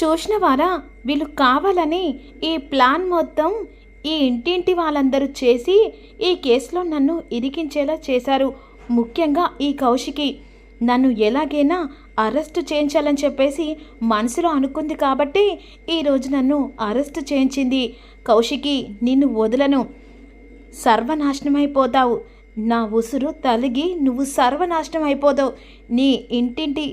చూసిన వారా వీళ్ళు కావాలని ఈ ప్లాన్ మొత్తం ఈ ఇంటింటి వాళ్ళందరూ చేసి ఈ కేసులో నన్ను ఇరికించేలా చేశారు ముఖ్యంగా ఈ కౌశికి. నన్ను ఎలాగైనా అరెస్టు చేయించాలని చెప్పేసి మనసులో అనుకుంది కాబట్టి ఈరోజు నన్ను అరెస్టు చేయించింది. కౌశికి నిన్ను వదలను. సర్వనాశనం అయిపోతావు నా ఉసురు తలిగి నువ్వు సర్వనాశనం అయిపోతావు నీ ఇంటింటి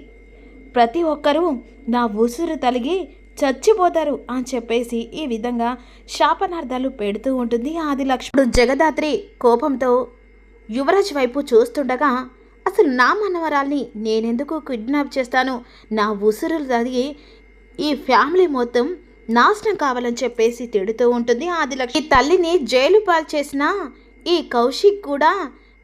ప్రతి ఒక్కరూ నా ఉసురు తలిగి చచ్చిపోతారు అని చెప్పేసి ఈ విధంగా శాపనార్థాలు పెడుతూ ఉంటుంది ఆదిలక్ష్ముడు జగదాత్రి కోపంతో యువరాజ్ వైపు చూస్తుండగా అసలు నా మనవరాల్ని నేనెందుకు కిడ్నాప్ చేస్తాను? నా ఉసురులు తలిగి ఈ ఫ్యామిలీ మొత్తం నాశనం కావాలని చెప్పేసి తిడుతూ ఉంటుంది ఆదిలక్ష్మి. ఈ తల్లిని జైలు పాలు చేసిన ఈ కౌశిక్ కూడా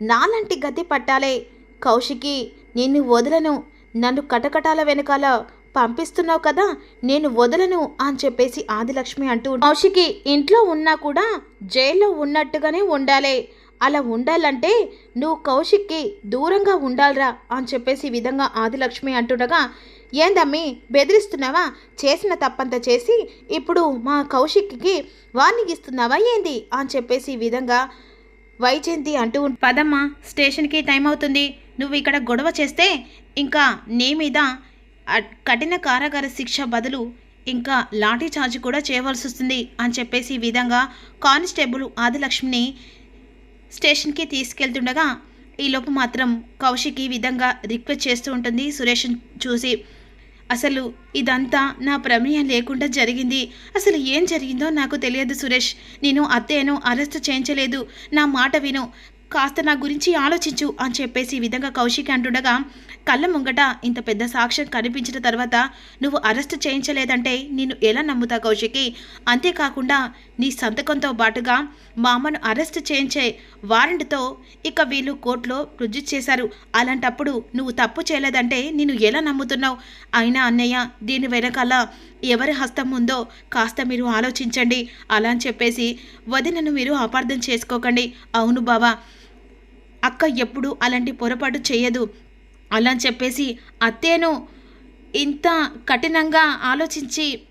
నాలాంటి గతి పట్టాలే. కౌశికి నిన్ను వదలను నన్ను కటకటాల వెనకాల పంపిస్తున్నావు కదా నేను వదలను అని చెప్పేసి ఆదిలక్ష్మి అంటూ కౌశికి ఇంట్లో ఉన్నా కూడా జైల్లో ఉన్నట్టుగానే ఉండాలి. అలా ఉండాలంటే నువ్వు కౌశిక్కి దూరంగా ఉండాలిరా అని చెప్పేసి విధంగా ఆదిలక్ష్మి అంటుండగా ఏందమ్మి బెదిరిస్తున్నావా? చేసిన తప్పంతా చేసి ఇప్పుడు మా కౌశిక్కి వార్నింగ్ ఇస్తున్నావా ఏంది? అని చెప్పేసి విధంగా వైజయంతి అంటూ పదమ్మ పదమ్మా స్టేషన్కి టైం అవుతుంది. నువ్వు ఇక్కడ గొడవ చేస్తే ఇంకా నీ మీద కఠిన కారాగార శిక్ష బదులు ఇంకా లాఠీ చార్జ్ కూడా చేయవలసి వస్తుంది అని చెప్పేసి ఈ విధంగా కానిస్టేబుల్ ఆదిలక్ష్మిని స్టేషన్కి తీసుకెళ్తుండగా ఈలోపు మాత్రం కౌశిక్ ఈ విధంగా రిక్వెస్ట్ చేస్తూ ఉంటుంది సురేష్ చూసి. అసలు ఇదంతా నా ప్రమేయం లేకుండా జరిగింది. అసలు ఏం జరిగిందో నాకు తెలియదు సురేష్. నేను అత్తయ్యను అరెస్ట్ చేయించలేదు. నా మాట విను. కాస్త నా గురించి ఆలోచించు అని చెప్పేసి ఈ విధంగా కౌశిక్ అంటుండగా కళ్ళ ముంగట ఇంత పెద్ద సాక్ష్యం కనిపించిన తర్వాత నువ్వు అరెస్ట్ చేయించలేదంటే నేను ఎలా నమ్ముతా కౌశికి? అంతేకాకుండా నీ సంతకంతో పాటుగా మా అమ్మను అరెస్ట్ చేయించే వారెంట్తో ఇక వీళ్ళు కోర్టులో రుజువు చేశారు. అలాంటప్పుడు నువ్వు తప్పు చేయలేదంటే నేను ఎలా నమ్ముతున్నావు? అయినా అన్నయ్య దీని వెనకాల ఎవరి హస్తం ఉందో కాస్త మీరు ఆలోచించండి. అలా అని చెప్పేసి వదినను మీరు అపార్థం చేసుకోకండి. అవును బావా అక్క ఎప్పుడు అలాంటి పొరపాటు చేయదు. అలా అని చెప్పేసి అత్తేను ఇంత కఠినంగా ఆలోచించి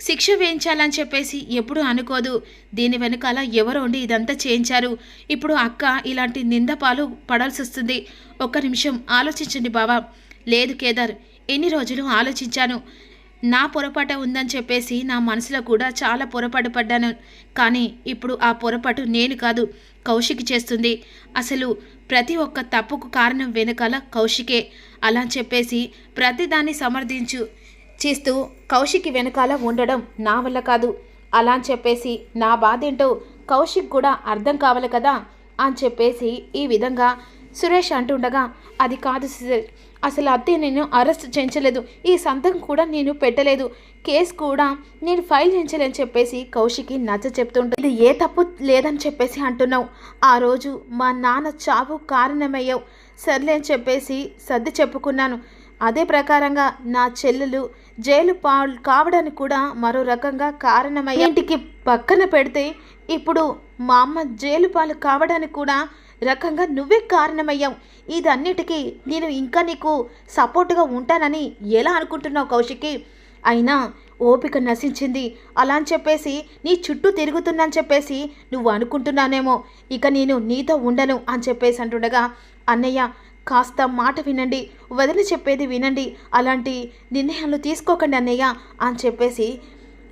శిక్ష వేయించాలని చెప్పేసి ఎప్పుడు అనుకోదు. దీని వెనకాల ఎవరు ఉండి ఇదంతా చేయించారు. ఇప్పుడు అక్క ఇలాంటి నింద పాలు పడాల్సి వస్తుంది. ఒక్క నిమిషం ఆలోచించండి బావా. లేదు కేదార్ ఎన్ని రోజులు ఆలోచించాను. నా పొరపాటు ఉందని చెప్పేసి నా మనసులో కూడా చాలా పొరపాటు పడ్డాను. కానీ ఇప్పుడు ఆ పొరపాటు నేను కాదు కౌశిక్ చేస్తుంది. అసలు ప్రతి ఒక్క తప్పుకు కారణం వెనకాల కౌశికే. అలా చెప్పేసి ప్రతిదాన్ని సమర్థించు చేస్తూ కౌశిక్ వెనకాల ఉండడం నా వల్ల కాదు. అలా అని చెప్పేసి నా బాధ ఏంటో కౌశిక్ కూడా అర్థం కావాలి కదా అని చెప్పేసి ఈ విధంగా సురేష్ అంటుండగా అది కాదు సురేష్ అసలు అత్తే నేను అరెస్ట్ చేయించలేదు. ఈ సంతకం కూడా నేను పెట్టలేదు. కేసు కూడా నేను ఫైల్ చేయించలేని చెప్పేసి కౌశికి నచ్చ చెప్తుంటే ఇది ఏ తప్పు లేదని చెప్పేసి అంటున్నావు. ఆ రోజు మా నాన్న చావు కారణమయ్యావు. సర్లే అని చెప్పేసి సర్ది చెప్పుకున్నాను. అదే ప్రకారంగా నా చెల్లెలు జైలు పాలు కావడానికి కూడా మరో రకంగా కారణమయ్యే. ఇంటికి పక్కన పెడితే ఇప్పుడు మా అమ్మ జైలు పాలు కావడానికి కూడా రకంగా నువ్వే కారణమయ్యావు. ఇదన్నిటికీ నేను ఇంకా నీకు సపోర్టుగా ఉంటానని ఎలా అనుకుంటున్నావు కౌశికి? అయినా ఓపిక నశించింది. అలా అని చెప్పేసి నీ చుట్టూ తిరుగుతున్నాను చెప్పేసి నువ్వు అనుకుంటున్నానేమో. ఇక నేను నీతో ఉండను అని చెప్పేసి అంటుండగా అన్నయ్య కాస్త మాట వినండి. వదిలి చెప్పేది వినండి. అలాంటి నిర్ణయాలు తీసుకోకండి అన్నయ్య అని చెప్పేసి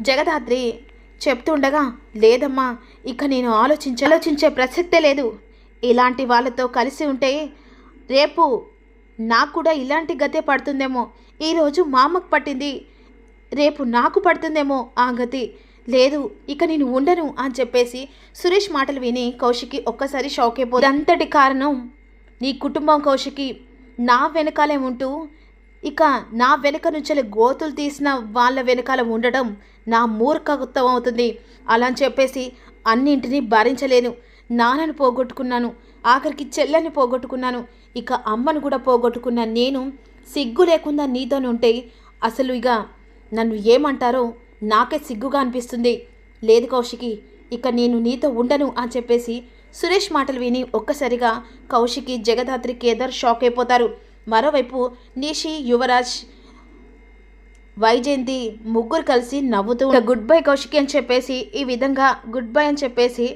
జగదాత్రి చెప్తుండగా లేదమ్మా ఇక నేను ఆలోచించ ఆలోచించే ప్రసక్తే లేదు. ఇలాంటి వాళ్ళతో కలిసి ఉంటే రేపు నాకు కూడా ఇలాంటి గతే పడుతుందేమో. ఈరోజు మా అమ్మకు పట్టింది. రేపు నాకు పడుతుందేమో ఆ గతి. లేదు ఇక నేను ఉండను అని చెప్పేసి సురేష్ మాటలు విని కౌశికి ఒక్కసారి షాక్ అయిపోతుంది అంతటి కారణం నీ కుటుంబం కౌశికి. నా వెనకాలే ఉంటూ ఇక నా వెనక నుంచి గోతులు తీసిన వాళ్ళ వెనకాల ఉండడం నా మూర్ఖత్వం అవుతుంది. అలా అని చెప్పేసి అన్నింటినీ భరించలేను. నాన్నను పోగొట్టుకున్నాను ఆఖరికి చెల్లెని పోగొట్టుకున్నాను. ఇక అమ్మను కూడా పోగొట్టుకున్న నేను సిగ్గు లేకుండా నీతోనుంటే అసలు ఇక నన్ను ఏమంటారో నాకే సిగ్గుగా అనిపిస్తుంది. లేదు కౌశికి ఇక నేను నీతో ఉండను అని చెప్పేసి సురేష్ మాటలు విని ఒక్కసారిగా కౌశికి జగదాత్రి కేదార్ షాక్ అయిపోతారు. మరోవైపు నిషి యువరాజ్ వైజయంతి ముగ్గురు కలిసి నవ్వుతూ గుడ్ బై కౌశికి అని చెప్పేసి ఈ విధంగా గుడ్ బై అని చెప్పేసి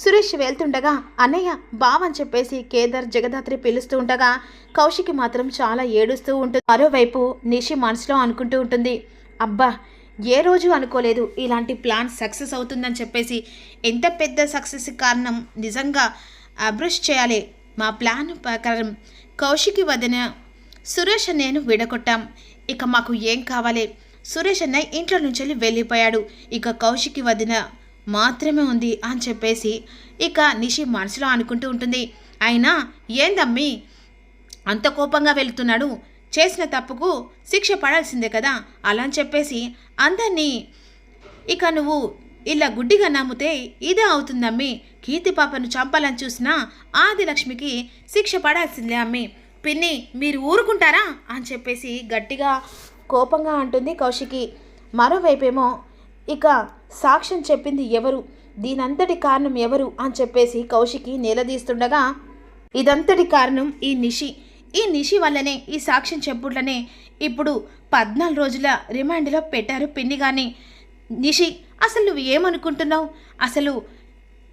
సురేష్ వెళ్తుండగా అన్నయ్య బావని అని చెప్పేసి కేదార్ జగదాత్రి పిలుస్తూ ఉండగా కౌశికి మాత్రం చాలా ఏడుస్తూ ఉంటుంది. మరోవైపు నిషి మనసులో అనుకుంటూ ఉంటుంది అబ్బా ఏ రోజు అనుకోలేదు ఇలాంటి ప్లాన్ సక్సెస్ అవుతుందని చెప్పేసి. ఎంత పెద్ద సక్సెస్ కారణం నిజంగా అబ్రష్ చేయాలి. మా ప్లాన్ ప్రకారం కౌశికి వదిన సురేష్ నేను విడగొట్టాం. ఇక మాకు ఏం కావాలి? సురేష్ అన్నయ్య ఇంట్లో నుంచి వెళ్ళిపోయాడు. ఇక కౌశికి వదిన మాత్రమే ఉంది అని చెప్పేసి ఇక నిషి మనసులో అనుకుంటూ ఉంటుంది. అయినా ఏందమ్మి అంత కోపంగా వెళుతున్నాడు. చేసిన తప్పుకు శిక్ష పడాల్సిందే కదా అలా అని చెప్పేసి అందరినీ ఇక నువ్వు ఇలా గుడ్డిగా నమ్మితే ఇదే అవుతుందమ్మి కీర్తి పాపను చంపాలని చూసినా ఆదిలక్ష్మికి శిక్ష పడాల్సిందే అమ్మి. పిన్ని మీరు ఊరుకుంటారా? అని చెప్పేసి గట్టిగా కోపంగా అంటుంది కౌశికి. మరోవైపేమో ఇక సాక్ష్యం చెప్పింది ఎవరు? దీనంతటి కారణం ఎవరు? అని చెప్పేసి కౌశికి నిలదీస్తుండగా ఇదంతటి కారణం ఈ నిషి. ఈ నిషి వల్లనే ఈ సాక్ష్యం చెప్పుట్లనే ఇప్పుడు పద్నాలుగు రోజుల రిమాండ్లో పెట్టారు పిన్ని కానీ నిషి అసలు నువ్వు ఏమనుకుంటున్నావు? అసలు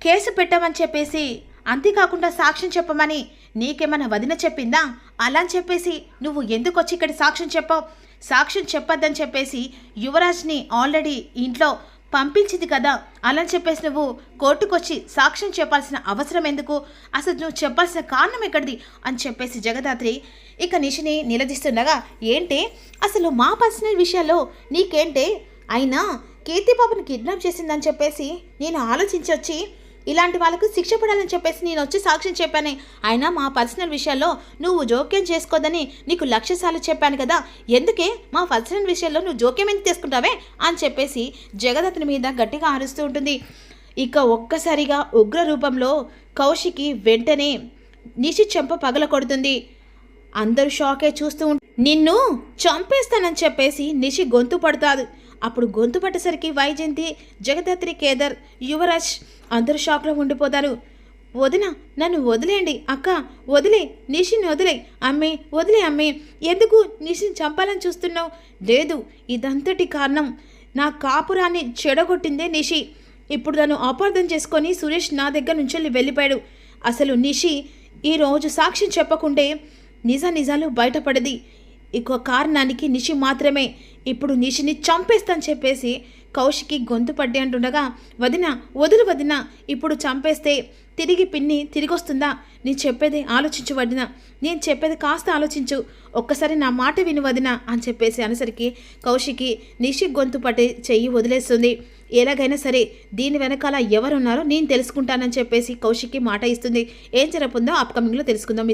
కేసు పెట్టమని చెప్పేసి అంతేకాకుండా సాక్ష్యం చెప్పమని నీకేమైనా వదిన చెప్పిందా? అలా అని చెప్పేసి నువ్వు ఎందుకు వచ్చి ఇక్కడ సాక్ష్యం చెప్పావు? సాక్ష్యం చెప్పొద్దని చెప్పేసి యువరాజ్ని ఆల్రెడీ ఇంట్లో పంపించింది కదా అలా అని చెప్పేసి నువ్వు కోర్టుకొచ్చి సాక్ష్యం చెప్పాల్సిన అవసరం ఎందుకు? అసలు నువ్వు చెప్పాల్సిన కారణం ఎక్కడిది? అని చెప్పేసి జగదాత్రి ఇక నిషిని నిలదీస్తుండగా ఏంటి? అసలు మా పర్సనల్ విషయాల్లో నీకేంటే? అయినా కీర్తిబాబుని కిడ్నాప్ చేసిందని చెప్పేసి నేను ఆలోచించి వచ్చి ఇలాంటి వాళ్ళకు శిక్ష పడాలని చెప్పేసి నేను వచ్చి సాక్ష్యం చెప్పానే. అయినా మా పర్సనల్ విషయాల్లో నువ్వు జోక్యం చేసుకోదని నీకు లక్ష్యసార్లు చెప్పాను కదా. ఎందుకే మా పర్సనల్ విషయాల్లో నువ్వు జోక్యం ఎందుకు తీసుకుంటావే? అని చెప్పేసి జగదత్ని మీద గట్టిగా అరుస్తూ ఉంటుంది. ఇక ఒక్కసారిగా ఉగ్ర రూపంలో కౌశికి వెంటనే నిషి చెంప పగల కొడుతుంది. అందరూ షాకే చూస్తూ నిన్ను చంపేస్తానని చెప్పేసి నిషి గొంతు పడతాదు. అప్పుడు గొంతు పట్టేసరికి వైజయంతి జగదాత్రి కేదర్ యువరాజ్ అందరూ షాక్లో ఉండిపోతారు. వదిన నన్ను వదిలేయండి అక్క వదిలే నిషిని వదిలే అమ్మే వదిలే అమ్మే ఎందుకు నిషిని చంపాలని చూస్తున్నావు? లేదు ఇదంతటి కారణం. నా కాపురాన్ని చెడగొట్టిందే నిషి. ఇప్పుడు తను అపార్థం చేసుకొని సురేష్ నా దగ్గర నుంచి వెళ్ళిపోయాడు. అసలు నిషి ఈరోజు సాక్ష్యం చెప్పకుంటే నిజ నిజాలు బయటపడది. ఇంకో కారణానికి నిషి మాత్రమే. ఇప్పుడు నిషిని చంపేస్తాను చెప్పేసి కౌశికి గొంతు పడ్డి అంటుండగా వదిన వదులు వదిన ఇప్పుడు చంపేస్తే తిరిగి పిన్ని తిరిగి వస్తుందా నేను చెప్పేది ఆలోచించు వదిన. నేను చెప్పేది కాస్త ఆలోచించు. ఒక్కసారి నా మాట విను వదిన అని చెప్పేసి అనేసరికి కౌశికి నిషి గొంతు పట్టి చెయ్యి వదిలేస్తుంది. ఎలాగైనా సరే దీని వెనకాల ఎవరున్నారో నేను తెలుసుకుంటానని చెప్పేసి కౌశిక్కి మాట ఇస్తుంది. ఏం జరగతుందో అప్కమింగ్లో తెలుసుకుందాం.